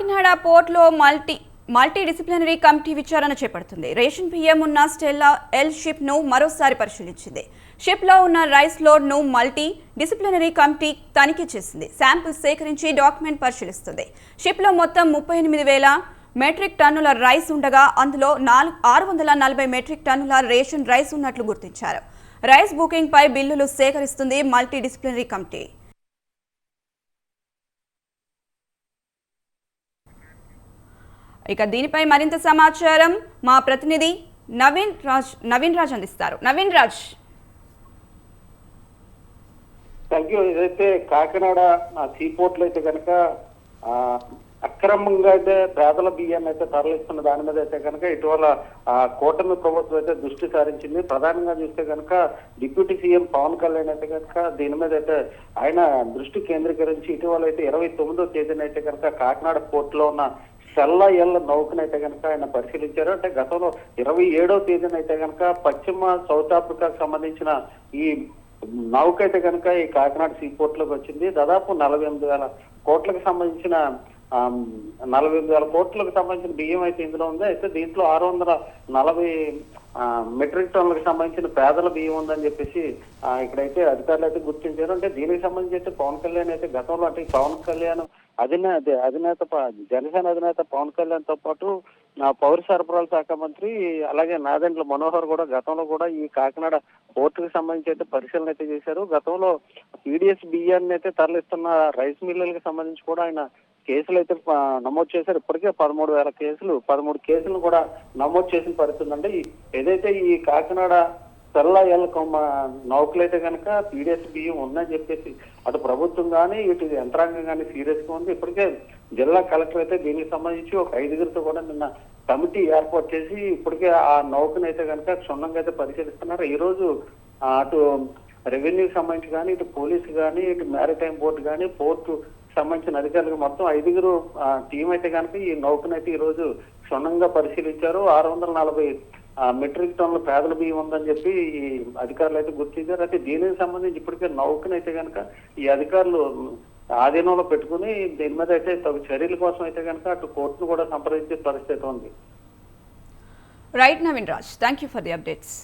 కాకినాడ పోర్ట్లో multi multi disciplinary committee విచారణ చేపడుతుంది. రేషన్ బియ్యం ఉన్న స్టెల్లా ఎల్ షిప్ను మరోసారి పరిశీలించింది. షిప్లో ఉన్న రైస్ లోడ్ను మల్టీ డిసిప్లినరీ కమిటీ తనిఖీ చేసింది. శాంపిల్స్ సేకరించి డాక్యుమెంట్ పరిశీలిస్తుంది. షిప్లో మొత్తం ముప్పై ఎనిమిది వేల మెట్రిక్ టన్నుల రైస్ ఉండగా అందులో నాలుగు ఆరు వందల నలభై మెట్రిక్ టన్నుల రేషన్ రైస్ ఉన్నట్లు గుర్తించారు. రైస్ బుకింగ్ పై బిల్లులు సేకరిస్తుంది మల్టీ డిసిప్లినరీ కమిటీ. ఇక దీనిపై మరింత సమాచారం మా ప్రతినిధి నవీన్ రాజ్ నవీన్ రాజ్ అందిస్తారు. నవీన్ రాజ్. థ్యాంక్ యూ ఏదైతే కాకినాడ సీపోర్ట్లో అయితే కనుక అక్రమంగా అయితే పేదల బియ్యం అయితే తరలిస్తున్న దాని మీద అయితే కనుక ఇటీవల కూటమి ప్రభుత్వం అయితే దృష్టి సారించింది. ప్రధానంగా చూస్తే కనుక డిప్యూటీ సీఎం పవన్ కళ్యాణ్ అయితే కనుక దీని మీద అయితే ఆయన దృష్టి కేంద్రీకరించి ఇటీవల అయితే ఇరవై తొమ్మిదో తేదీన అయితే కనుక కాకినాడ పోర్ట్లో ఉన్న సెల్ల నౌకను నౌకనైతే కనుక ఆయన పరిశీలించారు. అంటే గతంలో ఇరవై ఏడో తేదీన అయితే కనుక పశ్చిమ సౌత్ ఆఫ్రికాకు సంబంధించిన ఈ నౌక అయితే కనుక ఈ కాకినాడ సీపోర్ట్లోకి వచ్చింది. దాదాపు నలభై ఎనిమిది వేల కోట్లకు సంబంధించిన ఆ, నలభై ఎనిమిది వేల కోట్లకు సంబంధించిన బియ్యం అయితే ఇందులో ఉంది. అయితే దీంట్లో ఆరు వందల నలభై మెట్రిక్ టన్నులకు సంబంధించిన పేదల బియ్యం ఉందని చెప్పేసి ఇక్కడైతే అధికారులు అయితే గుర్తించారు. అంటే దీనికి సంబంధించి అయితే పవన్ కళ్యాణ్ అయితే గతంలో అంటే పవన్ కళ్యాణ్ అధినే అధినేత జనసేన అధినేత పవన్ కళ్యాణ్తో పాటు నా పౌర సరఫరాల శాఖ మంత్రి అలాగే నాదెండ్ల మనోహర్ కూడా గతంలో కూడా ఈ కాకినాడ పోర్టుకు సంబంధించి అయితే పరిశీలన అయితే చేశారు. గతంలో పీడిఎస్ బియ్యాన్ని అయితే తరలిస్తున్న రైస్ మిల్లులకు సంబంధించి కూడా ఆయన కేసులు అయితే నమోదు చేశారు. ఇప్పటికే పదమూడు వేల కేసులు. పదమూడు కేసులు కూడా నమోదు చేసిన పరిస్థితి అంటే ఏదైతే ఈ కాకినాడ తెల్ల ఏళ్ళ నౌకలైతే కనుక పీడిఎస్ బియ్యం ఉందని చెప్పేసి అటు ప్రభుత్వం కానీ ఇటు యంత్రాంగం కానీ సీరియస్గా ఉంది. ఇప్పటికే జిల్లా కలెక్టర్ అయితే దీనికి సంబంధించి ఒక ఐదుగురితో కూడా నిన్న కమిటీ ఏర్పాటు చేసి ఇప్పటికే ఆ నౌకను అయితే కనుక క్షుణ్ణంగా అయితే పరిశీలిస్తున్నారు. ఈ రోజు అటు రెవెన్యూకి సంబంధించి కానీ ఇటు పోలీసు కానీ ఇటు మ్యారిటైమ్ బోర్డు కానీ పోర్టు సంబంధించిన అధికారులకు మొత్తం ఐదుగురు ఆ, టీం అయితే కనుక ఈ నౌకనైతే ఈ రోజు క్షుణ్ణంగా పరిశీలించారు. ఆరు వందల నలభై మెట్రిక్ టన్నుల పేదల బియ్యం ఉందని చెప్పి ఈ అధికారులు అయితే గుర్తించారు అయితే దీనికి సంబంధించి ఇప్పటికే నౌకనైతే కనుక ఈ అధికారులు ఆధీనంలో పెట్టుకుని దీని మీద అయితే తగు చర్యల కోసం అయితే కనుక అటు కోర్టును కూడా సంప్రదించే పరిస్థితి ఉంది. Right Naveen Raj thank you for the updates